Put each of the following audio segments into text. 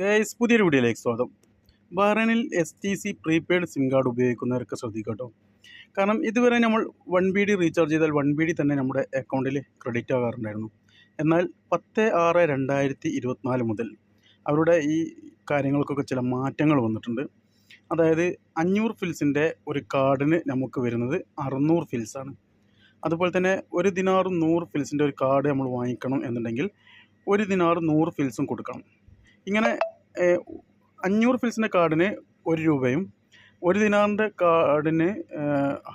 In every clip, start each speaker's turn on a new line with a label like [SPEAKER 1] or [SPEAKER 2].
[SPEAKER 1] Guys പുതിയൊരു വീഡിയോയിലേക്ക് സ്വാഗതം. ബഹ്റൈനിൽ S T C prepaid SIM card ഉപയോഗിക്കുന്നവർക്ക് ശ്രദ്ധിക്കട്ടോ. കാരണം ഇതുവരെ നമ്മൾ വൺ ബി ഡി റീചാർജ് ചെയ്താൽ വൺ ബി ഡി തന്നെ നമ്മുടെ അക്കൗണ്ടിൽ ക്രെഡിറ്റ് ആകാറുണ്ടായിരുന്നു. എന്നാൽ പത്ത് ആറ് രണ്ടായിരത്തി ഇരുപത്തിനാല് മുതൽ അവരുടെ ഈ കാര്യങ്ങൾക്കൊക്കെ ചില മാറ്റങ്ങൾ വന്നിട്ടുണ്ട്. അതായത് അഞ്ഞൂറ് ഫിൽസിന്റെ ഒരു കാർഡിന് നമുക്ക് വരുന്നത് അറുന്നൂറ് ഫിൽസാണ് അതുപോലെ തന്നെ ഒരു ദിനാറും നൂറ് ഫിൽസിന്റെ ഒരു കാർഡ് നമ്മൾ വാങ്ങിക്കണം എന്നുണ്ടെങ്കിൽ ഒരു ദിനാറും നൂറ് ഫിൽസും കൊടുക്കണം. ഇങ്ങനെ അഞ്ഞൂറ് ഫിൽസിന്റെ കാർഡിന് ഒരു രൂപയും ഒരു ദിനാറിന്റെ കാർഡിന്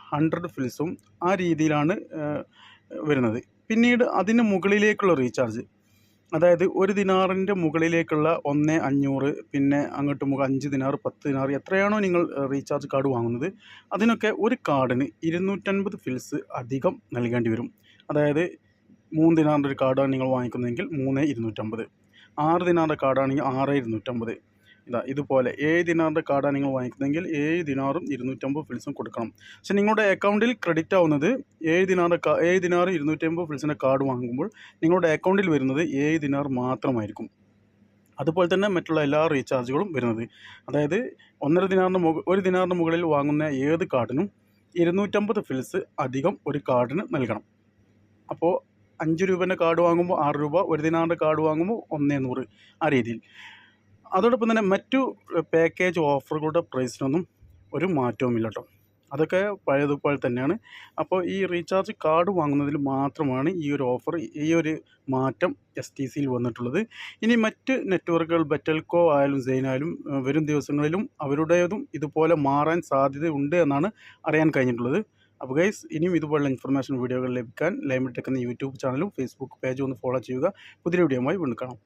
[SPEAKER 1] ഹൺഡ്രഡ് ഫിൽസും ആ രീതിയിലാണ് വരുന്നത്. പിന്നീട് അതിന് മുകളിലേക്കുള്ള റീചാർജ്. അതായത് ഒരു ദിനാറിന്റെ മുകളിലേക്കുള്ള ഒന്ന് അഞ്ഞൂറ് പിന്നെ അങ്ങോട്ട് മുകൾ അഞ്ച് ദിനാറ് പത്ത് ദിനാറ് എത്രയാണോ നിങ്ങൾ റീചാർജ് കാർഡ് വാങ്ങുന്നത് അതിനൊക്കെ ഒരു കാർഡിന് ഇരുന്നൂറ്റൻപത് ഫിൽസ് അധികം നൽകേണ്ടി വരും. അതായത് മൂന്ന് ദിനാറിന്റെ ഒരു കാർഡാണ് നിങ്ങൾ വാങ്ങിക്കുന്നതെങ്കിൽ മൂന്ന് ഇരുന്നൂറ്റമ്പത് ആറ് ദിനാറിന്റെ കാർഡാണെങ്കിൽ ആറ് ഇരുന്നൂറ്റമ്പത്. ഇതാ ഇതുപോലെ ഏഴ് ദിനാറിന്റെ കാർഡാണ് നിങ്ങൾ വാങ്ങിക്കുന്നതെങ്കിൽ ഏഴ് ദിനാറും ഇരുന്നൂറ്റമ്പത് ഫിൽസും കൊടുക്കണം. പക്ഷേ നിങ്ങളുടെ അക്കൗണ്ടിൽ ക്രെഡിറ്റ് ആവുന്നത് ഏഴ് ദിനാറിന്റെ കാ ഏഴ് ദിനാറ് ഇരുന്നൂറ്റമ്പത് ഫിൽസിന്റെ കാർഡ് വാങ്ങുമ്പോൾ നിങ്ങളുടെ അക്കൗണ്ടിൽ വരുന്നത് ഏഴ് ദിനാർ മാത്രമായിരിക്കും. അതുപോലെ തന്നെ മറ്റുള്ള എല്ലാ റീചാർജുകളും വരുന്നത്. അതായത് ഒന്നര ദിനാറിന് മുക ഒരു ദിനാറിന് മുകളിൽ വാങ്ങുന്ന ഏത് കാർഡിനും ഇരുന്നൂറ്റമ്പത് ഫിൽസ് അധികം ഒരു കാർഡിന് നൽകണം. അപ്പോൾ അഞ്ച് രൂപേന്റെ കാർഡ് വാങ്ങുമ്പോൾ ആറ് രൂപ ഒരു ദിനാറിന്റെ കാർഡ് വാങ്ങുമ്പോൾ ഒന്നേ നൂറ് ആ രീതിയിൽ. അതോടൊപ്പം തന്നെ മറ്റു പാക്കേജ് ഓഫറുകളുടെ പ്രൈസിനൊന്നും ഒരു മാറ്റവുമില്ല കേട്ടോ അതൊക്കെ പഴയതുപോലെ തന്നെയാണ്. അപ്പോൾ ഈ റീചാർജ് കാർഡ് വാങ്ങുന്നതിൽ മാത്രമാണ് ഈ ഒരു ഓഫർ ഈ ഒരു മാറ്റം എസ് ടി സിയിൽ വന്നിട്ടുള്ളത്. ഇനി മറ്റ് നെറ്റ്വർക്കുകൾ ബെറ്റൽകോ ആയാലും സെയിനായാലും വരും ദിവസങ്ങളിലും അവരുടേതും ഇതുപോലെ മാറാൻ സാധ്യതയുണ്ട് എന്നാണ് അറിയാൻ കഴിഞ്ഞിട്ടുള്ളത്. അപ്പോൾ ഗൈസ് ഇനിയും ഇതുപോലുള്ള ഇൻഫർമേഷൻ വീഡിയോകൾ ലഭിക്കാൻ ലൈമിൽ ടെക് എന്ന യൂട്യൂബ് ചാനലും ഫേസ്ബുക്ക് പേജും ഒന്ന് ഫോളോ ചെയ്യുക. പുതിയ വീഡിയോയുമായി വീണ്ടും കാണാം.